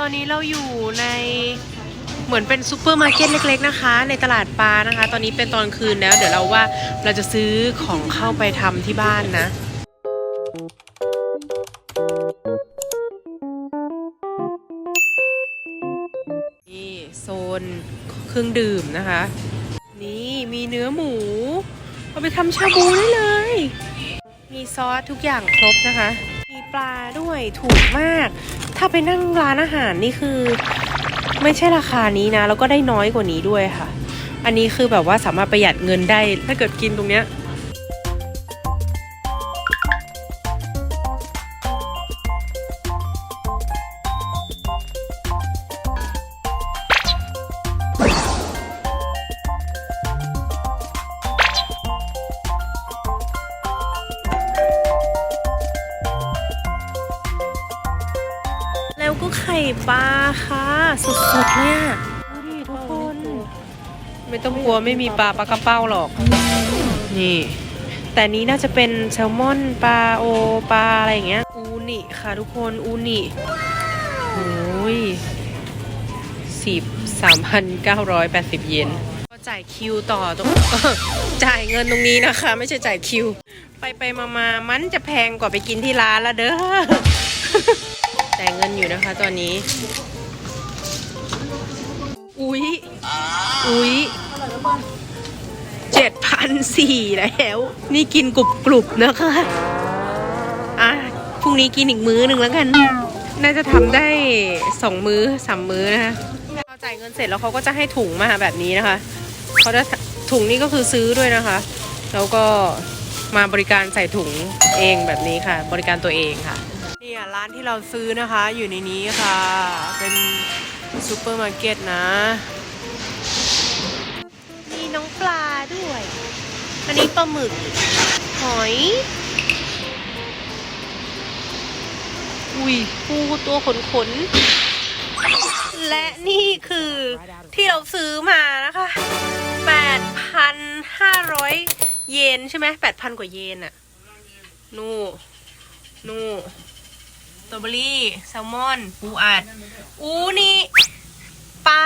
ตอนนี้เราอยู่ในเหมือนเป็นซูเปอร์มาร์เก็ตเล็ก ๆนะคะ ในตลาดปลานะคะ ตอนนี้เป็นตอนคืนแล้ว เดี๋ยวเราว่าเราจะซื้อของเข้าไปทำที่บ้านนะนี่โซนเครื่องดื่มนะคะ นี่มีเนื้อหมู เอาไปทำชาบูได้เลย มีซอสทุกอย่างครบนะคะ มีปลาด้วยถูกมาก ถ้าไปนั่งร้านอาหารนี่คือ ไม่ใช่ราคานี้นะ แล้วก็ได้น้อยกว่านี้ด้วยค่ะ อันนี้คือแบบว่าสามารถประหยัดเงินได้ถ้าเกิดกินตรงเนี้ย ไข่ปลาค่ะสดๆเลยอะดูดิทุกคน ไม่ต้องกลัวไม่มีปลาปลากระเป้าหรอก นี่ แต่นี้น่าจะเป็นแซลมอนปลาโอปลาอะไรอย่างเงี้ย อูนิค่ะทุกคนอูนิโอ้ยสิบสามพันเก้าร้อยแปดสิบเยนก็จ่ายคิวต่อตรงจ่ายเงินตรงนี้นะคะ ไม่ใช่จ่ายคิว ไปไปมามามันจะแพงกว่าไปกินที่ร้านละเด้อ จ่ายเงินอยู่นะคะตอนนี้ อุ๊ย อุ๊ยเจ็ดพันสี่แล้ว นี่กินกรุบกรุบนะคะ อะ พรุ่งนี้กินอีกมื้อหนึ่งแล้วกัน น่าจะทำได้สองมื้อสามมื้อนะคะเราจ่ายเงินเสร็จแล้วเขาก็จะให้ถุงมาแบบนี้นะคะ เขาจะถุงนี้ก็คือซื้อด้วยนะคะ แล้วก็มาบริการใส่ถุงเองแบบนี้ค่ะ บริการตัวเองค่ะ ร้านที่เราซื้อนะคะอยู่ในนี้ค่ะ เป็นซูเปอร์มาร์เก็ตนะ มีน้องปลาด้วย อันนี้ปลาหมึก หอย อุ้ยปูตัวขนขน และนี่คือที่เราซื้อมานะคะ 8,500 เยนใช่ไหม8,000 กว่าเยนอะนู่นู่ ตรอเบอรี่แซลมอน ปูอัด อูนี่ปลา